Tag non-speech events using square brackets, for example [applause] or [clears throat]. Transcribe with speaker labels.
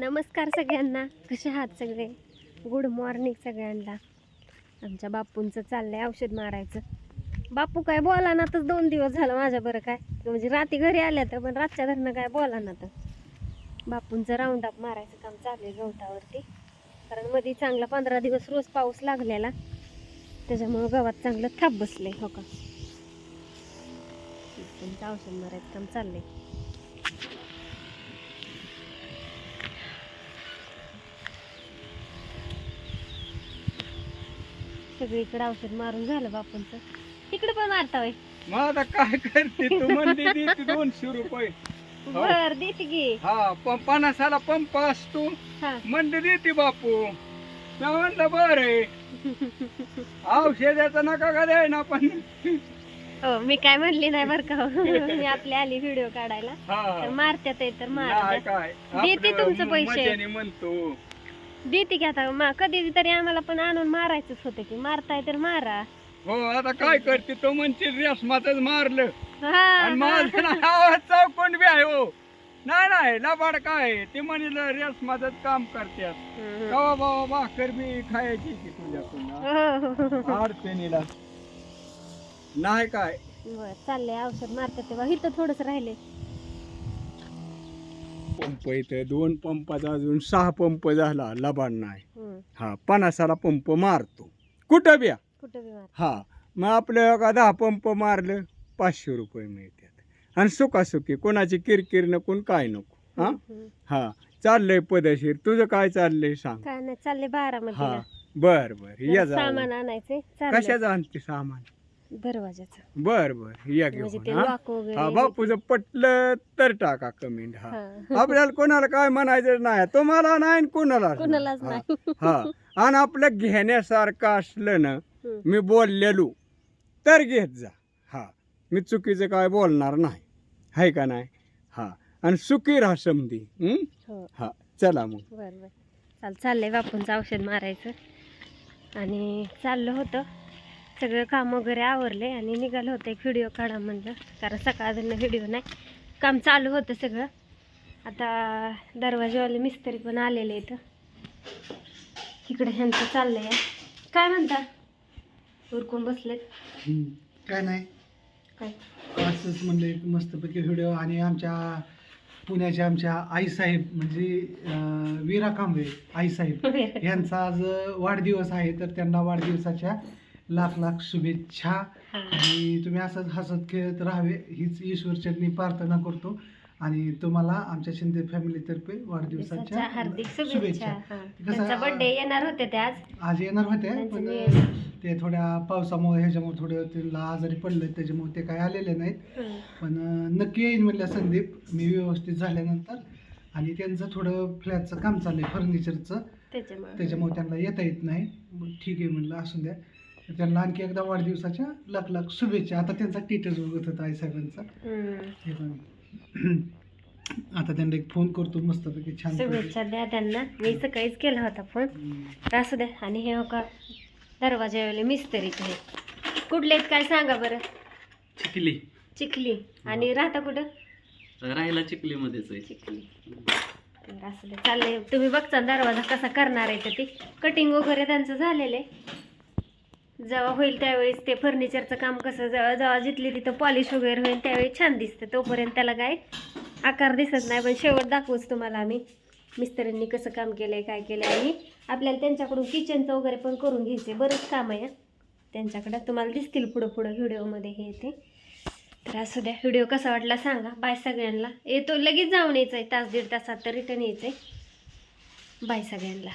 Speaker 1: नमस्कार सगळ्यांना. कसे आहात सगळे? गुड मॉर्निंग सगळ्यांना. आमच्या बापूंचं चाललं आहे औषध मारायचं. बापू काय बोला ना तर दोन दिवस झालं माझ्या बरं काय. म्हणजे रात्री घरी आल्या तर पण रातच्या धरणं काय बोला ना तर बापूंचं राऊंड अप मारायचं काम चालू आहे गवतावरती. कारण मध्ये चांगला पंधरा दिवस रोज पाऊस लागलेला. त्याच्यामुळं गवत चांगलं थाप बसलंय हो का? औषध मारायचं काम चाललंय. सगळीकडे औषध मारून झालं बापूंचं. तिकडे पण मारता होय.
Speaker 2: मग आता काय करते तू? म्हणते देते दोनशे रुपये. हो.
Speaker 1: बर देते की.
Speaker 2: हा पण पन्नासाला पंप असतो.
Speaker 1: हा.
Speaker 2: म्हणते देते बापू. मी म्हणलं बर आहे. औषधाचा नका का द्याय ना पण.
Speaker 1: हो मी काय म्हणली नाही बरं का [laughs] मी आपली आली व्हिडिओ काढायला. तर
Speaker 2: हा
Speaker 1: मारत्यात आहे तर मार
Speaker 2: नाही काय?
Speaker 1: देते
Speaker 2: आपलं
Speaker 1: तुमचं पैसे.
Speaker 2: मजाने म्हणतो.
Speaker 1: देते की? आता मा कधी तरी आम्हाला पण आणून मारायचंच होतं की मारताय तर मारा.
Speaker 2: हो आता काय करते तो म्हणते रेशमातच मारलं. आणि
Speaker 1: हा.
Speaker 2: माझं नाव चौकोन बी आहे हो. नाही नाही लबाड काय ते म्हणलं रेशमातच काम
Speaker 1: हम्म.
Speaker 2: कवा बाबा भाकर बी खायची की तुझ्याकडून
Speaker 1: हो, हो, हो, हो.
Speaker 2: अडचणीला. नाही काय?
Speaker 1: बरं चाललंय औषध मारतात तेव्हा. इथं थोडस राहिले
Speaker 2: पंप इथं दोन पंपाचा अजून सहा पंप झाला लबाड नाही. हा पन्नासाला पंप मारतो. कुठं बिया हा मग आपलं का दहा पंप मारलं पाचशे रुपये मिळतात. आणि सुखासुखी कोणाची किरकिर नको काय नको हा. हा चाललंय पदशीर. तुझं काय चाललंय सांग?
Speaker 1: काय नाही चालले बारामतीला.
Speaker 2: हा बर बर या
Speaker 1: सामान चाललंय.
Speaker 2: कशाचं आणते सामान?
Speaker 1: दरवाजाचं
Speaker 2: बर बर. या
Speaker 1: म्हणजे ते
Speaker 2: घेऊन हा
Speaker 1: वगैरे
Speaker 2: हा बापूचं पटलं तर टाका कमेंट हा.
Speaker 1: हा.
Speaker 2: आपल्याला कोणाला काय म्हणायचं नाही. तुम्हाला नाही आणि कोणाला
Speaker 1: कुणालाच नाही.
Speaker 2: हा. आणि आपलं घेण्यासारखं असलं ना
Speaker 1: हम्म.
Speaker 2: मी बोललेलो तर घेत जा. हा. मी चुकीचं काय बोलणार नाही. आहे का नाही? हा. आणि सुखी राहा समधी. हं?
Speaker 1: हो.
Speaker 2: हा. चला मग.
Speaker 1: बरं बरं. चाल चाललंय बापूंचं औषध मारायचं. आणि चाललं होतं. सगळं काम वगैरे आवरले आणि निघालं होतं एक व्हिडिओ काढा म्हणलं. कारण सकाळजून व्हिडिओ नाही. काम चालू होतं सगळं. आता दरवाजेवाले मिस्त्री पण आलेले इथं इकडे ह्यांचं चाललंय. काय म्हणता? उरकून बसलेत.
Speaker 3: काय नाही.
Speaker 1: काय?
Speaker 3: असंच म्हणलं एक मस्तपैकी व्हिडिओ आणि आमच्या पुण्याच्या आमच्या आईसाहेब म्हणजे वीरा कांबळे आईसाहेब [laughs] यांचा आज वाढदिवस आहे तर त्यांना वाढदिवसाच्या लाख लाख शुभेच्छा. आणि तुम्ही असंच हसत खेळत राहावे हीच ईश्वरचरणी प्रार्थना करतो. आणि तुम्हाला आमच्या शिंदे फॅमिलीतर्फे वाढदिवसाच्या
Speaker 1: दिवसाच्या हार्दिक शुभेच्छा.
Speaker 3: कसं-
Speaker 1: बर्थडे येणार होते ते आज.
Speaker 3: आज येणार होते पण. ते थोड्या पावसामुळे ह्याच्यामुळे थोडं त्यांना आजारी पडले त्याच्यामुळे ते काय आलेले नाहीत. पण नक्की येईन म्हणल्या संदीप. मी व्यवस्थित झाल्यानंतर. आणि त्यांचं थोडं फ्लॅटचं काम चाललंय फर्निचरचं.
Speaker 1: त्याच्यामुळे.
Speaker 3: त्यांना येता येत नाही. ठीक आहे म्हणलं असून द्या. तर त्यांना आणखी एकदा वाढदिवसाच्या लाख लाख शुभेच्छा. आता त्यांचा टीटच बघत होता आईसाहेबांचा. हे पण [clears throat] आता त्यांना एक फोन करतो मस्तपैकी छान
Speaker 1: शुभेच्छा द्या त्यांना. मी सकाळीच केला होता फोन तर असू द्या आणि हे हो का दरवाजावाले मिस्त्री हे कुठले आहेत काय सांगा बरं?
Speaker 4: चिखली.
Speaker 1: चिखली. आणि राहता कुठं?
Speaker 4: राहायला चिखलीमध्येच आहे.
Speaker 1: चिखली. तर असू द्या चाललंय. तुम्ही बघता दरवाजा कसा करणार आहे तर ती. कटिंग वगैरे त्यांचं झालेलं आहे. जेव्हा होईल त्यावेळेस ते फर्निचरचं काम कसं जेव्हा जेव्हा जिथली तिथं पॉलिश वगैरे होईल त्यावेळी छान दिसतं. तोपर्यंत त्याला काय आकार दिसत नाही पण शेवट दाखवूच तुम्हाला आम्ही. मिस्त्रींनी कसं काम केलं आहे काय केलं आहे आणि आपल्याला त्यांच्याकडून किचनचं वगैरे पण करून घ्यायचं बरंच काम आहे त्यांच्याकडं तुम्हाला दिसतील पुढं पुढं व्हिडिओमध्ये हे ते. तर असू द्या व्हिडिओ कसा वाटला सांगा. बाय सगळ्यांना. येतो लगेच जाऊन यायचं आहे तास दीड तासात तर रिटर्न यायचं आहे बाय सगळ्यांना.